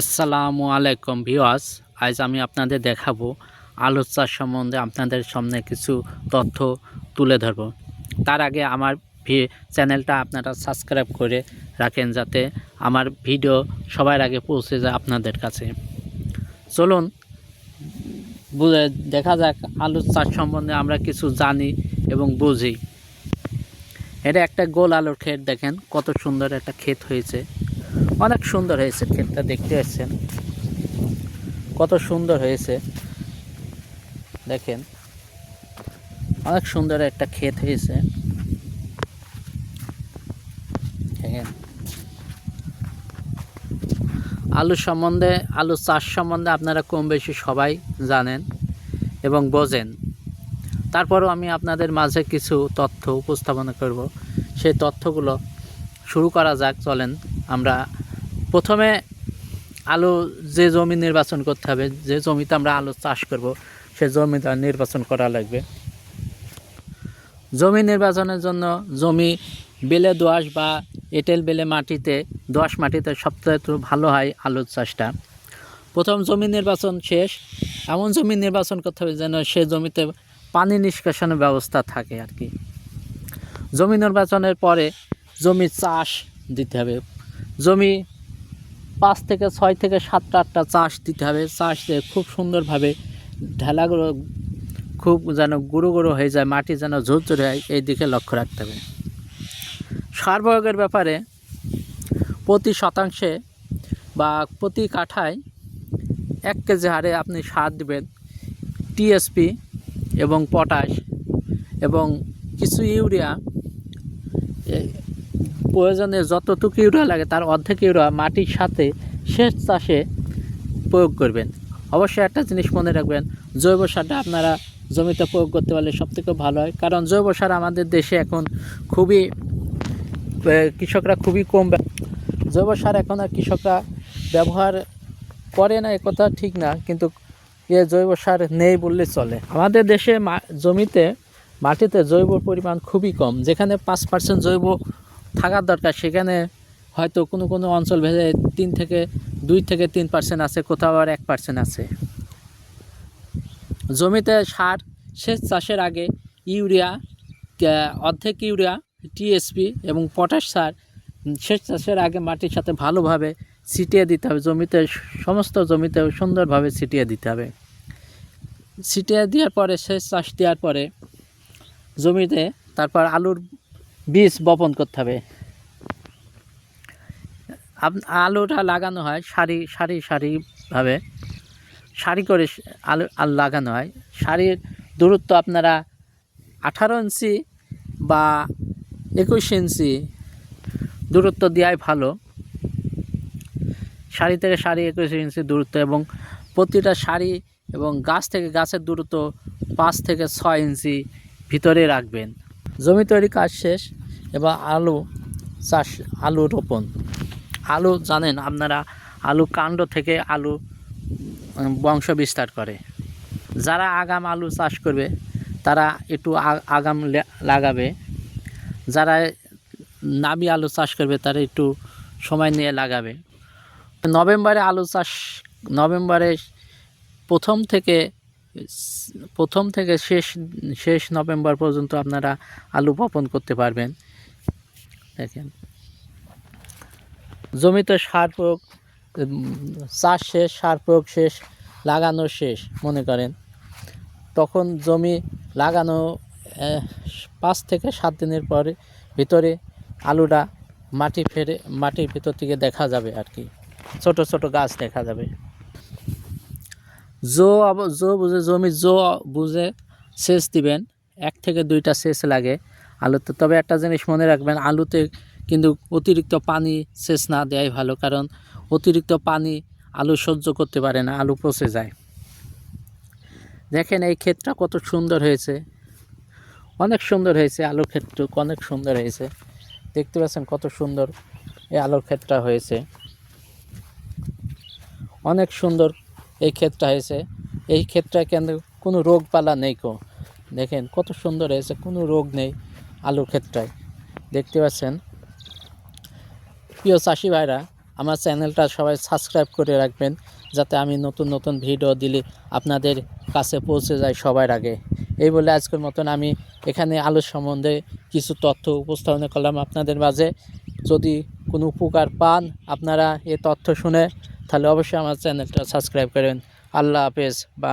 আসসালামু আলাইকুম ভিওয়াস আজ আমি আপনাদের দেখাবো আলু চাষ সম্বন্ধে আপনাদের সামনে কিছু তথ্য তুলে ধরবো। তার আগে আমার চ্যানেলটা আপনারা সাবস্ক্রাইব করে রাখেন যাতে আমার ভিডিও সবার আগে পৌঁছে যায় আপনাদের কাছে। চলুন দেখা যাক আলু চাষ সম্বন্ধে আমরা কিছু জানি এবং বুঝি। এটা একটা গোল আলুর ক্ষেত, দেখেন কত সুন্দর একটা ক্ষেত হয়েছে। অনেক সুন্দর হয়েছে ক্ষেতটা, দেখতে পাচ্ছেন। কত সুন্দর হয়েছে। দেখেন, অনেক সুন্দর একটা ক্ষেত হয়েছে। আলু সম্বন্ধে, আলু চাষ সম্বন্ধে আপনারা কম বেশি সবাই জানেন এবং বোঝেন। তারপরও আমি আপনাদের মাঝে কিছু তথ্য উপস্থাপনা করব। সেই তথ্যগুলো শুরু করা যাক, চলেন আমরা প্রথমে আলু যে জমি নির্বাচন করতে হবে, যে জমিতে আমরা আলু চাষ করব, সে জমিটা নির্বাচন করা লাগবে। জমি নির্বাচনের জন্য জমি বেলে দোআঁশ বা এঁটেল বেলে মাটিতে, দোআঁশ মাটিতে তো ভালো হয় আলুর চাষটা। প্রথম জমি নির্বাচন শেষ, এমন জমি নির্বাচন করতে হবে যেন সে জমিতে পানি নিষ্কাশনের ব্যবস্থা থাকে আর কি। জমি নির্বাচনের পরে জমি চাষ দিতে হবে। জমি পাঁচ থেকে ছয় থেকে সাতটা আটটা চাষ দিতে হবে। চাষ দিয়ে খুব সুন্দরভাবে ঢেলাগুলো খুব যেন গুঁড়ো গুঁড়ো হয়ে যায়, মাটি যেন ঝুরঝুরে হয়, এই দিকে লক্ষ্য রাখতে হবে। সার প্রয়োগের ব্যাপারে প্রতি শতাংশে বা প্রতি কাঠায় এক কেজি হারে আপনি সার দেবেন টিএসপি এবং পটাশ এবং কিছু ইউরিয়া প্রয়োজনে যতটুকু ইউরিয়া লাগে তার অর্ধেক ইউরিয়া মাটির সাথে শেষ চাষে প্রয়োগ করবেন। অবশ্যই একটা জিনিস মনে রাখবেন, জৈব সারটা আপনারা জমিতে প্রয়োগ করতে পারলে সবথেকে ভালো হয়। কারণ জৈব সার আমাদের দেশে এখন খুবই কৃষকরা খুবই কম জৈব সার এখন আর কৃষকরা ব্যবহার করে না, এ কথা ঠিক না, কিন্তু এ জৈব সার নেই বললে চলে। আমাদের দেশে জমিতে, মাটিতে জৈব পরিমাণ খুবই কম, যেখানে পাঁচ পার্সেন্ট জৈব থাকার দরকার। সেখানে হয়তো কোনো কোনো অঞ্চল ভেদে তিন থেকে দুই থেকে তিন পার্সেন্ট আছে, কোথাও আবার এক পার্সেন্ট আছে। জমিতে সার, সেচ চাষের আগে ইউরিয়া অর্ধেক ইউরিয়া টিএসপি এবং পটাশ সার সেচ চাষের আগে মাটির সাথে ভালোভাবে ছিটিয়ে দিতে হবে। জমিতে সমস্ত জমিতে সুন্দরভাবে ছিটিয়ে দিতে হবে। ছিটিয়ে দেওয়ার পরে, সেচ চাষ দেওয়ার পরে জমিতে তারপর আলুর বীজ বপন করতে হবে। আলুটা লাগানো হয় সারি সারি সারিভাবে সারি করে আলু আলু লাগানো হয়। সারির দূরত্ব আপনারা আঠারো ইঞ্চি বা একুশ ইঞ্চি দূরত্ব দেওয়াই ভালো। সারি থেকে সারি একুশ ইঞ্চি দূরত্ব এবং প্রতিটা সারি এবং গাছ থেকে গাছের দূরত্ব পাঁচ থেকে ছয় ইঞ্চি ভিতরে রাখবেন। জমি তৈরি কাজ শেষ। এবার আলু চাষ, আলু রোপণ। আলু জানেন আপনারা, আলু কাণ্ড থেকে আলু বংশ বিস্তার করে। যারা আগাম আলু চাষ করবে, তারা একটু আগাম লাগাবে। যারা নাবি আলু চাষ করবে, তারা একটু সময় নিয়ে লাগাবে। নভেম্বরে আলু চাষ, নভেম্বরে প্রথম থেকে প্রথম থেকে শেষ শেষ নভেম্বর পর্যন্ত আপনারা আলু বপন করতে পারবেন। দেখেন। জমিতে সার প্রয়োগ চাষ শেষ, সার প্রয়োগ শেষ, লাগানো শেষ, মনে করেন। তখন জমি লাগানো পাঁচ থেকে সাত দিনের পরে ভিতরে আলুটা মাটি ফেরে, মাটির ভিতর থেকে দেখা যাবে আর কি। ছোট ছোট গাছ দেখা যাবে। জো জো বুঝে, জমি জো বুঝে সেচ দিবেন। এক থেকে দুইটা সেচ লাগে। আলুতে। তবে একটা জিনিস মনে রাখবেন, আলুতে কিন্তু অতিরিক্ত পানি সেচ না দেওয়াই ভালো, কারণ অতিরিক্ত পানি আলু সহ্য করতে পারে না, আলু পচে যায়। দেখেন এই ক্ষেতটা কত সুন্দর হয়েছে। অনেক সুন্দর হয়েছে আলুর ক্ষেত্র অনেক সুন্দর হয়েছে। দেখতে পাচ্ছেন কত সুন্দর এই আলুর ক্ষেতটা হয়েছে। অনেক সুন্দর এই ক্ষেতটা হয়েছে। এই ক্ষেতটা কেন কোনো রোগ পালা নেই কো। দেখেন কত সুন্দর হয়েছে, কোনো রোগ নেই। আলুর ক্ষেতটায় দেখতে পাচ্ছেন? প্রিয় চাষি ভাইরা, আমার চ্যানেলটা সবাই সাবস্ক্রাইব করে রাখবেন, যাতে আমি নতুন নতুন ভিডিও দিলে আপনাদের কাছে পৌঁছে যায় সবার আগে। এই বলে আজকের মতন আমি এখানে আলু সম্বন্ধে কিছু তথ্য উপস্থাপন করলাম আপনাদের মাঝে। যদি কোনো উপকার পান আপনারা এ তথ্য শুনে, তাহলে অবশ্যই আমার চ্যানেলটা সাবস্ক্রাইব করবেন। আল্লাহ হাফেজ, বা